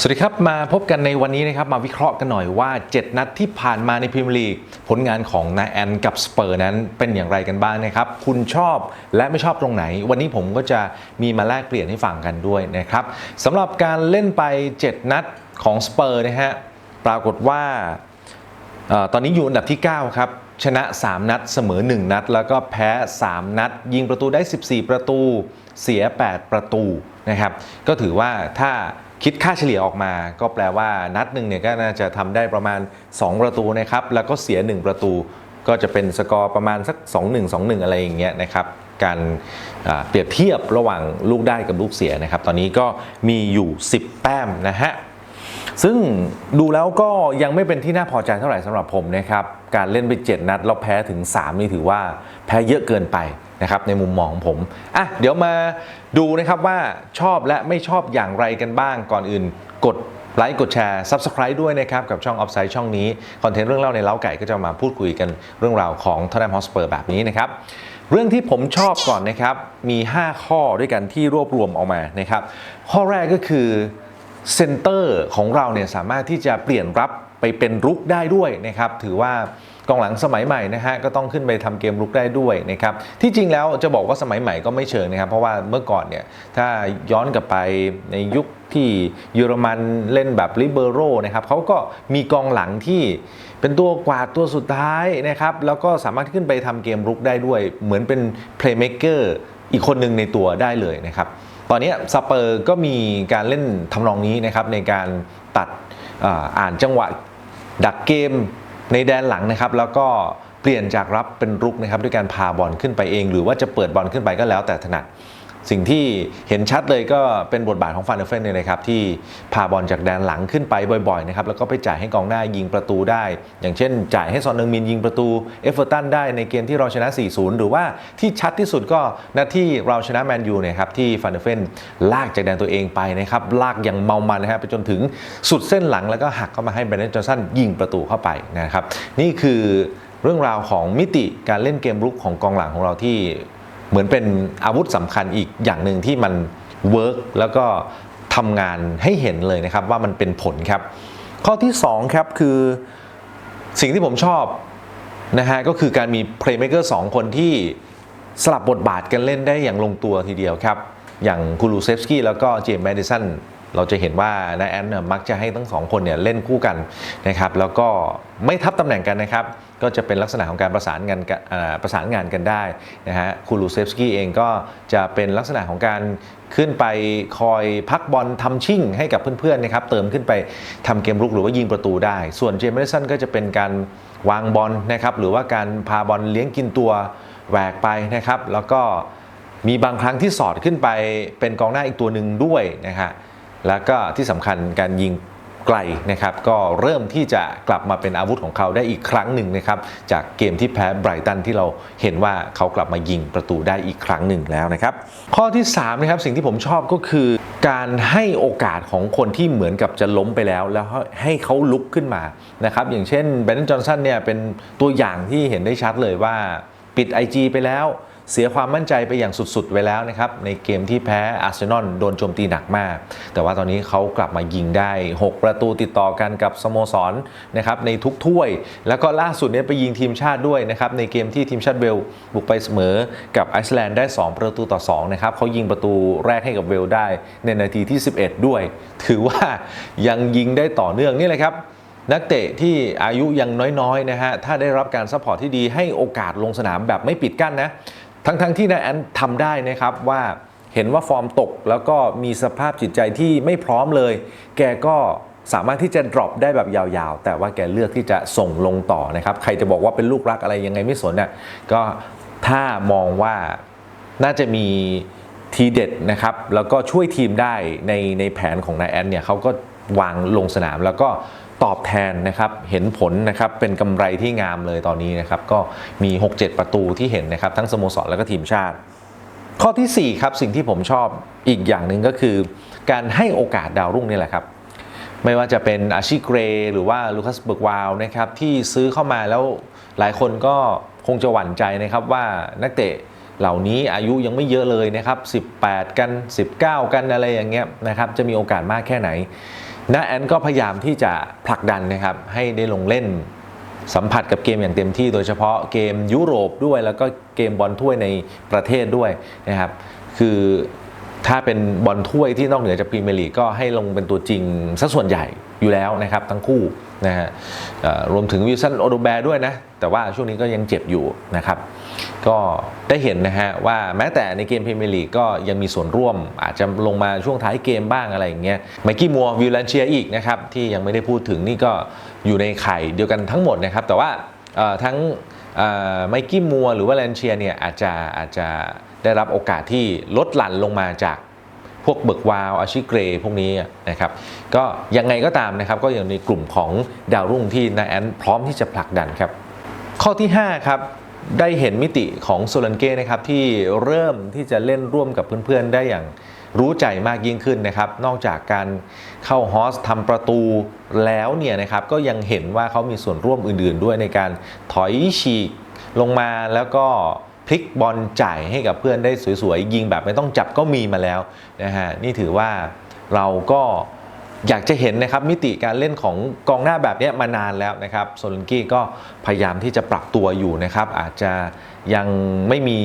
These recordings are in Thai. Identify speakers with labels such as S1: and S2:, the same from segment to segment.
S1: สวัสดีครับ มาพบกันในวันนี้นะครับมาวิเคราะห์กันหน่อยว่า 7 นัดที่ผ่านมาในพรีเมียร์ลีกผลงานของนาแอนกับสเปอร์นั้นเป็นอย่างไรกันบ้างนะครับ คุณชอบและไม่ชอบตรงไหน วันนี้ผมก็จะมีมาแลกเปลี่ยนให้ฟังกันด้วยนะครับสำหรับการเล่นไป 7 นัดของสเปอร์นะฮะปรากฏว่าตอนนี้อยู่อันดับที่ 9 ครับชนะ 3 นัดเสมอ 1 นัด แล้วก็แพ้ 3 นัด ยิงประตูได้ 14 ประตูเสีย 8 ประตูนะครับก็ถือว่าถ้า คิดค่าเฉลี่ยออกมา ก็แปลว่านัดหนึ่งเนี่ยก็น่าจะทำได้ประมาณ 2 ประตูนะครับ แล้วก็เสีย 1 ประตู ก็จะเป็นสกอร์ประมาณสัก 2-1 2-1 อะไรอย่างเงี้ยนะครับ การเปรียบเทียบระหว่างลูกได้กับลูกเสียนะครับ ตอนนี้ก็มีอยู่ 10 แต้มนะฮะซึ่งดูแล้วก็ยังไม่เป็นที่น่าพอใจเท่าไหร่สำหรับผมนะครับ การเล่นไป 7 นัดแล้วแพ้ถึง 3 นี่ถือว่าแพ้เยอะเกินไป นะครับในมุมมองของผมอะเดี๋ยวมาดูนะครับว่าชอบและไม่ชอบอย่างไรกันบ้างก่อนอื่น กดไลค์กดแชร์ Subscribe ด้วยนะครับ กับช่อง Offside ช่องนี้ คอนเทนต์เรื่องเล่าในเล้าไก่ก็จะมาพูดคุยกันเรื่องราวของท o น n มฮอสเปอร์แบบนี้นะครับ เรื่องที่ผมชอบก่อนนะครับ มี 5 ข้อด้วยกันที่รวบรวมออกมานะครับ ข้อแรกก็คือเซนเตอร์ของเราเนี่ยสามารถที่จะเปลี่ยนรับไปเป็นรุกได้ด้วยนะครับ ถือว่า กองหลังสมัยใหม่นะฮะก็ต้องขึ้นไปทำเกมรุกได้ด้วยนะครับที่จริงแล้วจะบอกว่าสมัยใหม่ก็ไม่เชิงนะครับ เพราะว่าเมื่อก่อนเนี่ยถ้าย้อนกลับไปในยุคที่เยอรมันเล่นแบบลิเบโรนะครับเขาก็มีกองหลังที่เป็นตัวกวาดตัวสุดท้ายนะครับ แล้วก็สามารถขึ้นไปทำเกมรุกได้ด้วย เหมือนเป็นเพลย์เม k เกอร์อีกคนหนึ่งในตัวได้เลยนะครับ ตอนนี้สเปอร์ก็มีการเล่นทำนองนี้นะครับในการตัดอ่านจังหวะดักเกม ในแดนหลังนะครับแล้วก็เปลี่ยนจากรับเป็นรุกนะครับด้วยการพาบอลขึ้นไปเอง หรือว่าจะเปิดบอลขึ้นไปก็แล้วแต่ถนัด สิ่งที่เห็นชัดเลยก็เป็นบทบาทของฟานเดอร์เฟนเนี่ยนะครับที่พาบอลจากแดนหลังขึ้นไปบ่อยๆนะครับแล้วก็ไปจ่ายให้กองหน้ายิงประตูได้ อย่างเช่น จ่ายให้ซอนเนึงมินยิงประตูเอฟเวอร์ตันได้ในเกมที่เราชนะ 4-0 หรือว่าที่ชัดที่สุดก็นาที่เราชนะแมนยูเนี่ยครับที่ฟานเดอร์เฟนลากจากแดนตัวเองไปนะครับลากอย่างเมามันนะครับไปจนถึงสุดเส้นหลังแล้วก็หักเข้ามาให้แบรนดอนจอห์นสันยิงประตูเข้าไปนะครับนี่คือเรื่องราวของมิติการเล่นเกมรุกของกองหลังของเราที่ เหมือนเป็นอาวุธสำคัญอีกอย่างหนึ่งที่มันเวิร์กแล้วก็ทำงานให้เห็นเลยนะครับว่ามันเป็นผลครับ ข้อที่2ครับคือสิ่งที่ผมชอบนะฮะก็คือการมีเพลย์เม k เกอร์สองคนที่สลับบทบาทกันเล่นได้อย่างลงตัวทีเดียวครับ อย่างคูลูเซฟสกี้แล้วก็เจมส์แมดิสันเราจะเห็นว่านายแอนเนี่ยมักจะให้ทั้งสองคนเนี่ยเล่นคู่กันนะครับ แล้วก็ไม่ทับตำแหน่งกันนะครับ ก็จะเป็นลักษณะของการประสานงานประสานงานกันได้นะฮะคูลูเซฟสกี้เองก็จะเป็นลักษณะของการขึ้นไปคอยพักบอลทำชิ่งให้กับเพื่อนๆนะครับเติมขึ้นไปทำเกมรุกหรือว่ายิงประตูได้ ส่วนเจมส์แมสันก็จะเป็นการวางบอลนะครับหรือว่าการพาบอลเลี้ยงกินตัวแหวกไปนะครับแล้วก็มีบางครั้งที่สอดขึ้นไปเป็นกองหน้าอีกตัวหนึ่งด้วยนะฮะแล้วก็ที่สำคัญการยิง ไกลนะครับก็เริ่มที่จะกลับมาเป็นอาวุธของเขาได้อีกครั้งหนึ่งนะครับจากเกมที่แพ้ไบรตันที่เราเห็นว่าเขากลับมายิงประตูได้อีกครั้งหนึ่งแล้วนะครับข้อที่3นะครับสิ่งที่ผมชอบก็คือการให้โอกาสของคนที่เหมือนกับจะล้มไปแล้ว แล้วให้เขาลุกขึ้นมานะครับอย่างเช่นแบรนดอนจอห์นสันเนี่ยเป็นตัวอย่างที่เห็นได้ชัดเลยว่าปิด IG ไปแล้ว เสียความมั่นใจไปอย่างสุดๆไว้แล้วนะครับ ในเกมที่แพ้อาร์เซนอลโดนโจมตีหนักมาก แต่ว่าตอนนี้เขากลับมายิงได้ 6 ประตูติดต่อกันกับสโมสรนะครับในทุกถ้วย แล้วก็ล่าสุดเนี้ไปยิงทีมชาติด้วยนะครับในเกมที่ทีมชาติเวลบุกไปเสมอกับไอซ์แลนด์ได้ 2 ประตูต่อ2นะครับเขายิงประตูแรกให้กับเวลได้ในนาทีที่ 11 ด้วย ถือว่ายังยิงได้ต่อเนื่องนี่แหละครับนักเตะที่อายุยังน้อยๆนะฮะ ถ้าได้รับการซัพพอร์ตที่ดีให้โอกาสลงสนามแบบไม่ปิดกั้นนะ ทั้งๆที่นายแอนทำได้นะครับว่าเห็นว่าฟอร์มตกแล้วก็มีสภาพจิตใจที่ไม่พร้อมเลย แกก็สามารถที่จะ drop ได้แบบยาวๆ แต่ว่าแกเลือกที่จะส่งลงต่อนะครับ ใครจะบอกว่าเป็นลูกรักอะไรยังไงไม่สนน่ะก็ถ้ามองว่าน่าจะมีทีเด็ดนะครับ แล้วก็ช่วยทีมได้ในในแผนของนายแอนเนี่ยเขาก็วางลงสนามแล้วก็ ตอบแทนนะครับเห็นผลนะครับเป็นกำไรที่งามเลยตอนนี้นะครับก็มี 6-7 ประตูที่เห็นนะครับทั้งสโมสรแล้วก็ทีมชาติ ข้อทีสี่ 4 ครับ สิ่งที่ผมชอบอีกอย่างหนึ่งก็คือ การให้โอกาสดาวรุ่งนี่แหละครับไม่ว่าจะเป็นอาชิเกรหรือว่าลูคัสเบิร์กวาวนะครับที่ซื้อเข้ามาแล้วหลายคนก็คงจะหวั่นใจนะครับว่านักเตะเหล่านี้อายุยังไม่เยอะเลยนะครับ 18 กัน 19 กันอะไรอย่างเงี้ยนะครับจะมีโอกาสมากแค่ไหน นาแอนก็พยายามที่จะผลักดันนะครับให้ได้ลงเล่นสัมผัสกับเกมอย่างเต็มที่โดยเฉพาะเกมยุโรปด้วย แล้วก็เกมบอลถ้วยในประเทศด้วยนะครับ คือ ถ้าเป็นบอลถ้วยที่นอกเหนือจากพรีเมียร์ลีกก็ให้ลงเป็นตัวจริงสักส่วนใหญ่อยู่แล้วนะครับทั้งคู่นะฮะรวมถึงวิลสันโอโดแบร์ด้วยนะ แต่ว่าช่วงนี้ก็ยังเจ็บอยู่นะครับ ก็ได้เห็นนะฮะว่าแม้แต่ในเกมพรีเมียร์ลีกก็ยังมีส่วนร่วม อาจจะลงมาช่วงท้ายเกมบ้างอะไรอย่างเงี้ยไมกี้มัววิลเลนเชียอีกนะครับ ที่ยังไม่ได้พูดถึงนี่ก็อยู่ในไข่เดียวกันทั้งหมดนะครับ แต่ว่าทั้ง ไมกี้มัวหรือว่าแลนเชียเนี่ยอาจจะอาจจะได้รับโอกาสที่ลดหลั่นลงมาจากพวกเบิร์กวาวอาชิเกรพวกนี้นะครับก็ยังไงก็ตามนะครับก็อย่างในกลุ่มของดาวรุ่งที่นาแอนพร้อมที่จะผลักดันครับ ข้อที่ 5 ครับได้เห็นมิติของโซลันเก้นะครับที่เริ่มที่จะเล่นร่วมกับเพื่อนๆได้อย่าง รู้ใจมากยิ่งขึ้นนะครับ นอกจากการเข้าฮอสทำประตูแล้วเนี่ยนะครับก็ยังเห็นว่าเขามีส่วนร่วมอื่นๆ ด้วยในการถอยฉีกลงมาแล้วก็พลิกบอลจ่ายให้กับเพื่อนได้สวยๆ ยิงแบบไม่ต้องจับก็มีมาแล้วนะฮะนี่ถือว่าเราก็อยากจะเห็นนะครับมิติการเล่นของกองหน้าแบบนี้มานานแล้วนะครับโซลันกี้ก็พยายามที่จะปรับตัวอยู่นะครับ อาจจะยังไม่มี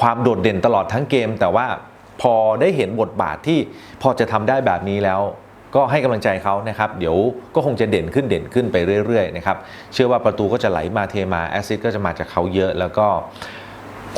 S1: ความโดดเด่นตลอดทั้งเกม แต่ว่า พอได้เห็นบทบาทที่พอจะทำได้แบบนี้แล้ว ก็ให้กำลังใจเขานะครับ เดี๋ยวก็คงจะเด่นขึ้นเด่นขึ้นไปเรื่อยๆนะครับเชื่อว่าประตูก็จะไหลมาเทมาแอซิดก็จะมาจากเขาเยอะแล้วก็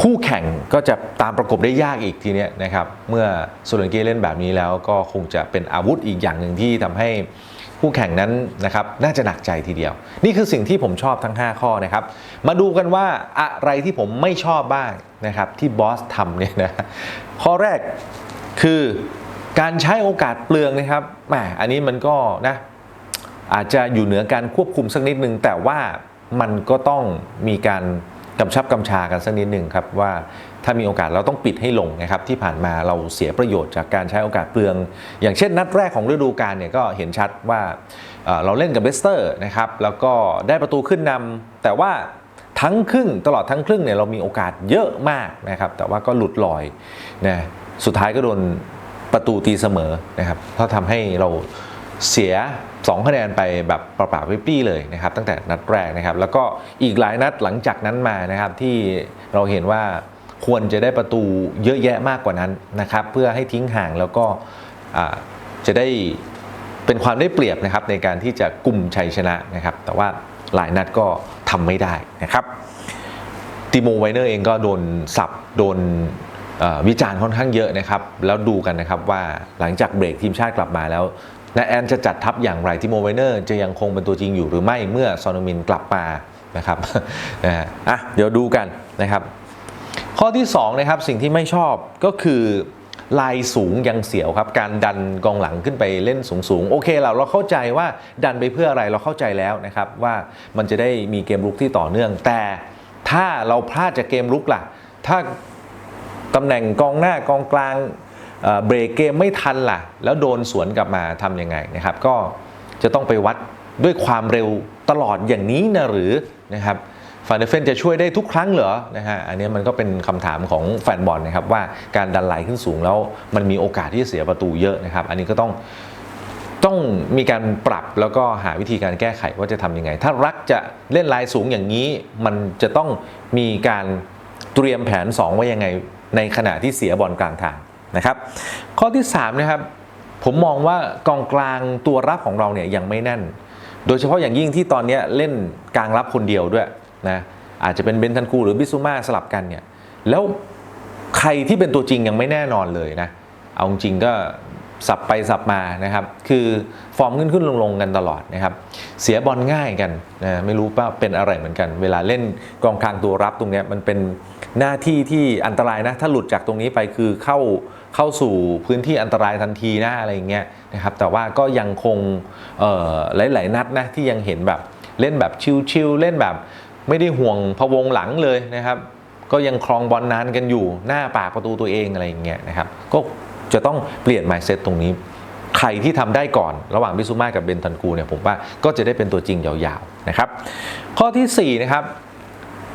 S1: คู่แข่งก็จะตามประกบได้ยากอีกทีเนี้ยนะครับ เมื่อโซลันเก้เล่นแบบนี้แล้วก็คงจะเป็นอาวุธอีกอย่างหนึ่งที่ทำให้ คู่แข่งนั้นนะครับน่าจะหนักใจทีเดียว นี่คือสิ่งที่ผมชอบทั้ง 5 ข้อนะครับ มาดูกันว่าอะไรที่ผมไม่ชอบบ้างนะครับที่บอสทำเนี่ยนะข้อแรกคือการใช้โอกาสเปลืองนะครับแหมอันนี้มันก็นะอาจจะอยู่เหนือการควบคุมสักนิดนึงแต่ว่ามันก็ต้องมีการ กำชับกำชากันสักนิดหนึ่งครับว่าถ้ามีโอกาสเราต้องปิดให้ลงนะครับที่ผ่านมาเราเสียประโยชน์จากการใช้โอกาสเปลือง อย่างเช่นนัดแรกของฤดูกาลเนี่ยก็เห็นชัดว่าเราเล่นกับเบสเตอร์นะครับแล้วก็ได้ประตูขึ้นนำแต่ว่าทั้งครึ่งตลอดทั้งครึ่งเนี่ยเรามีโอกาสเยอะมากนะครับแต่ว่าก็หลุดลอยนะสุดท้ายก็โดนประตูตีเสมอนะครับก็ทำให้เรา เสีย 2 คะแนนไปแบบเปล่าๆปี้เลยนะครับตั้งแต่นัดแรกนะครับ แล้วก็อีกหลายนัดหลังจากนั้นมานะครับที่เราเห็นว่าควรจะได้ประตูเยอะแยะมากกว่านั้นนะครับ เพื่อให้ทิ้งห่างแล้วก็จะได้เป็นความได้เปรียบนะครับในการที่จะกลุ่มชัยชนะนะครับ แต่ว่าหลายนัดก็ทำไม่ได้นะครับติโมไวเนอร์เองก็โดนสับโดนวิจารณ์ค่อนข้างเยอะนะครับ แล้วดูกันนะครับว่าหลังจากเบรกทีมชาติกลับมาแล้ว นาแอนจะจัดทัพอย่างไรติโมไวเนอร์จะยังคงเป็นตัวจริงอยู่หรือไม่เมื่อซอนมินกลับมานะครับนะอะเดี๋ยวดูกันนะครับ ข้อที่2นะครับสิ่งที่ไม่ชอบก็คือลายสูงยังเสียวครับการดันกองหลังขึ้นไปเล่นสูงๆโอเคเราเราเข้าใจว่าดันไปเพื่ออะไรเราเข้าใจแล้วนะครับว่ามันจะได้มีเกมรุกที่ต่อเนื่อง แต่ถ้าเราพลาดจากเกมรุกล่ะ ถ้าตำแหน่งกองหน้ากองกลาง เบรกเกมไม่ทันล่ะ แล้วโดนสวนกลับมาทำยังไงนะครับ ก็จะต้องไปวัดด้วยความเร็วตลอดอย่างนี้นะหรือนะครับฟานเดเฟนจะช่วยได้ทุกครั้งเหรอนะฮะอันนี้มันก็เป็นคำถามของแฟนบอลนะครับว่าการดันไหลขึ้นสูงแล้วมันมีโอกาสที่จะเสียประตูเยอะนะครับ อันนี้ก็ต้องต้องมีการปรับแล้วก็หาวิธีการแก้ไขว่าจะทำยังไง ถ้ารักจะเล่นลายสูงอย่างนี้ มันจะต้องมีการเตรียมแผน 2 ไว้ยังไงในขณะที่เสียบอลกลางทาง นะครับ ข้อที่3นะครับผมมองว่ากองกลางตัวรับของเราเนี่ยยังไม่แน่น โดยเฉพาะอย่างยิ่งที่ตอนนี้เล่นกลางรับคนเดียวด้วยนะอาจจะเป็นเบนทันคูหรือบิซูมาสลับกันเนี่ยแล้วใครที่เป็นตัวจริงยังไม่แน่นอนเลยนะเอาจริงก็สับไปสับมานะครับ คือฟอร์มขึ้นขึ้นลงลงกันตลอดนะครับ เสียบอลง่ายกันนะไม่รู้ว่าเป็นอะไรเหมือนกัน เวลาเล่นกองกลางตัวรับตรงนี้มันเป็นหน้าที่ที่อันตรายนะ ถ้าหลุดจากตรงนี้ไปคือเข้า เข้าสู่พื้นที่อันตรายทันทีนะอะไรอย่างเงี้ยนะครับแต่ว่าก็ยังคงหลาย ๆ นัดนะที่ยังเห็นแบบเล่นแบบชิลๆเล่นแบบไม่ได้ห่วงพะวงหลังเลยนะครับ ก็ยังครองบอลนานกันอยู่หน้าปากประตูตัวเองอะไรอย่างเงี้ยนะครับก็จะต้องเปลี่ยน mindset ตรงนี้ ใครที่ทำได้ก่อนระหว่างบิซูมากับเบนทันกูเนี่ยผมว่าก็จะได้เป็นตัวจริงยาวๆนะครับข้อทีสี่4นะครับ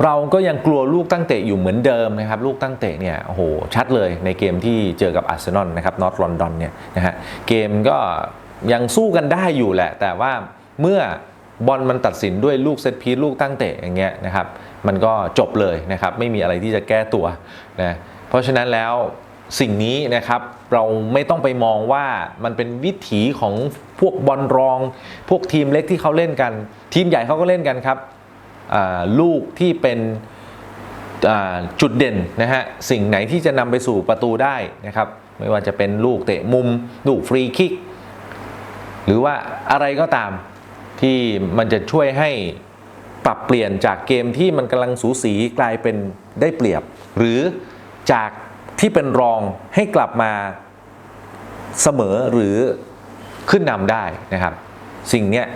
S1: เราก็ยังกลัวลูกตั้งเตะอยู่เหมือนเดิมนะครับ ลูกตั้งเตะเนี่ยโอ้โหชัดเลยในเกมที่เจอกับอาร์เซนอลนะครับนอตลอนดอนเนี่ยนะฮะเกมก็ยังสู้กันได้อยู่แหละ แต่ว่าเมื่อบอลมันตัดสินด้วยลูกเซตพีลูกตั้งเตะอย่างเงี้ยนะครับมันก็จบเลยนะครับไม่มีอะไรที่จะแก้ตัวนะเพราะฉะนั้นแล้วสิ่งนี้นะครับเราไม่ต้องไปมองว่ามันเป็นวิถีของพวกบอลรอง พวกทีมเล็กที่เขาเล่นกัน ทีมใหญ่เขาก็เล่นกันครับ ลูกที่เป็นจุดเด่นนะฮะสิ่งไหนที่จะนำไปสู่ประตูได้นะครับ ไม่ว่าจะเป็นลูกเตะมุม ลูกฟรีคิก หรือว่าอะไรก็ตามที่มันจะช่วยให้ปรับเปลี่ยนจากเกมที่มันกำลังสูสีกลายเป็นได้เปรียบ หรือจากที่เป็นรองให้กลับมาเสมอหรือขึ้นนำได้นะครับ สิ่งเนี้ย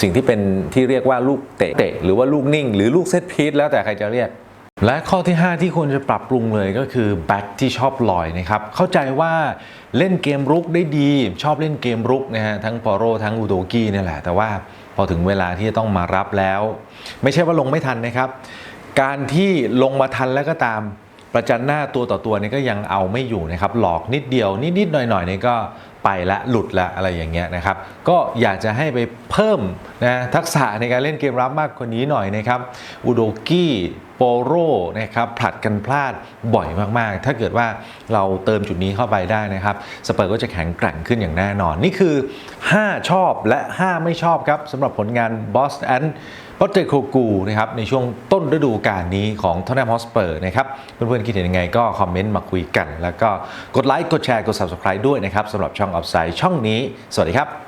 S1: สิ่งที่เป็นที่เรียกว่าลูกเตะเตะ หรือว่าลูกนิ่ง หรือลูกเซตพีซแล้วแต่ใครจะเรียก และข้อที่ 5 ที่ควรจะปรับปรุงเลยก็คือแบ็คที่ชอบลอยนะครับเข้าใจว่าเล่นเกมรุกได้ดี ชอบเล่นเกมรุกนะฮะทั้งปอโรทั้งอุโดกี้นี่แหละ แต่ว่าพอถึงเวลาที่จะต้องมารับแล้ว ไม่ใช่ว่าลงไม่ทันนะครับ การที่ลงมาทันแล้วก็ตาม ประจันหน้าตัวต่อตัวนี่ก็ยังเอาไม่อยู่นะครับหลอกนิดเดียวนิดๆหน่อยๆนี่ก็ไปละหลุดละอะไรอย่างเงี้ยนะครับ ก็อยากจะให้ไปเพิ่มนะทักษะในการเล่นเกมรับมากกว่านี้หน่อยนะครับอุโดกี้โปโรนะครับผลัดกันพลาดบ่อยมากๆ ถ้าเกิดว่าเราเติมจุดนี้เข้าไปได้นะครับสเปอร์ก็จะแข็งแกร่งขึ้นอย่างแน่นอน นี่คือ 5 ชอบและ 5 ไม่ชอบครับสำหรับผลงานบอ สแอนปอเตโคกูนะครับในช่วงต้นฤดูกาลนี้ของทอนแนมฮอสเปอร์นะครับเพื่อนๆคิดเห็นยังไงก็คอมเมนต์มาคุยกัน แล้วก็กดไลค์กดแชร์กด Subscribe ด้วยนะครับสำหรับช่องออฟไซด์ช่องนี้ สวัสดีครับ